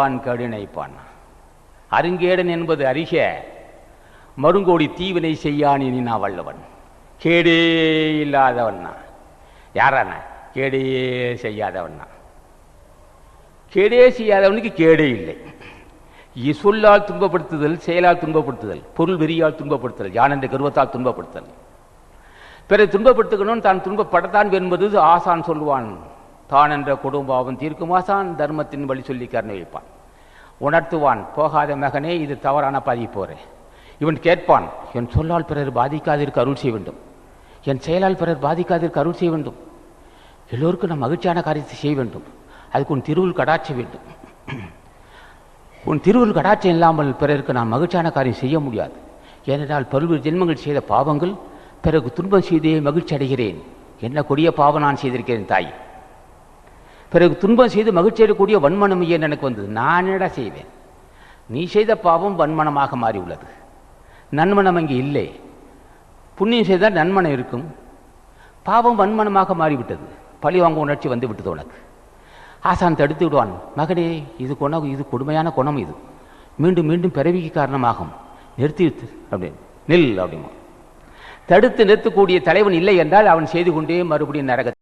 பான் கடுனைப்பான் அருங்கேடன் என்பது அறிக மருங்கோடி தீவினை செய்யான் இனி நான் வல்லவன் கேடே இல்லாதவன்னா. யாரான? கேடே செய்யாதவன்னா. கேடே செய்யாதவனுக்கு கேடே இல்லை. இ- சொல்லால் துன்பப்படுத்துதல் செயலால் துன்பப்படுத்துதல் பொருள் வெறியால் துன்பப்படுத்துதல் யான் என்ற கர்வத்தால் துன்பப்படுத்துதல். பிறரை துன்பப்படுத்துக்கணும் தான் துன்பப்படத்தான் என்பது ஆசான் சொல்லுவான். தான் என்ற குடும்பாவம் தீர்க்குமாசான் தர்மத்தின் வழி சொல்லி கருணை வைப்பான். உணர்த்துவான் போகாத மகனே இது தவறான பாதி போறேன் இவன் கேட்பான் என் சொல்லால் பிறர் பாதிக்காதிருக்க அருள் செய்ய வேண்டும். என் செயலால் பிறர் பாதிக்காதிற்கு அருள் செய்ய வேண்டும். எல்லோருக்கும் நான் மகிழ்ச்சியான காரியத்தை செய்ய வேண்டும். அதுக்கு உன் திருவுள் கடாட்ச வேண்டும். உன் திருவுள் கடாட்சம் இல்லாமல் பிறருக்கு நான் மகிழ்ச்சியான காரியம் செய்ய முடியாது. ஏனென்றால் பல்வேறு ஜென்மங்கள் செய்த பாவங்கள் பிறகு துன்பம் செய்தே மகிழ்ச்சி அடைகிறேன். என்ன கொடிய பாவம் நான் செய்திருக்கிறேன் தாய். பிறகு துன்பம் செய்து மகிழ்ச்சி அடையக்கூடிய வன்மனம் ஏன் எனக்கு வந்தது? நான் என்னடா செய்வேன்? நீ செய்த பாவம் வன்மனமாக மாறி உள்ளது நன்மனம் அங்கே இல்லை. புண்ணியம் செய்தால் நன்மனம் இருக்கும். பாவம் வன்மனமாக மாறிவிட்டது. பழி வாங்க உணர்ச்சி வந்து விட்டது உனக்கு. ஆசான் தடுத்து விடுவான். மகனே இது குணம் இது கொடுமையான குணம் இது. மீண்டும் மீண்டும் பிறவிக்கு காரணமாகும். நிறுத்தி அப்படின்னு. நில் அப்படிமா. தடுத்து நிறுத்தக்கூடிய தலைவன் இல்லை என்றால் அவன் செய்து கொண்டே மறுபடியும் நரகத்தை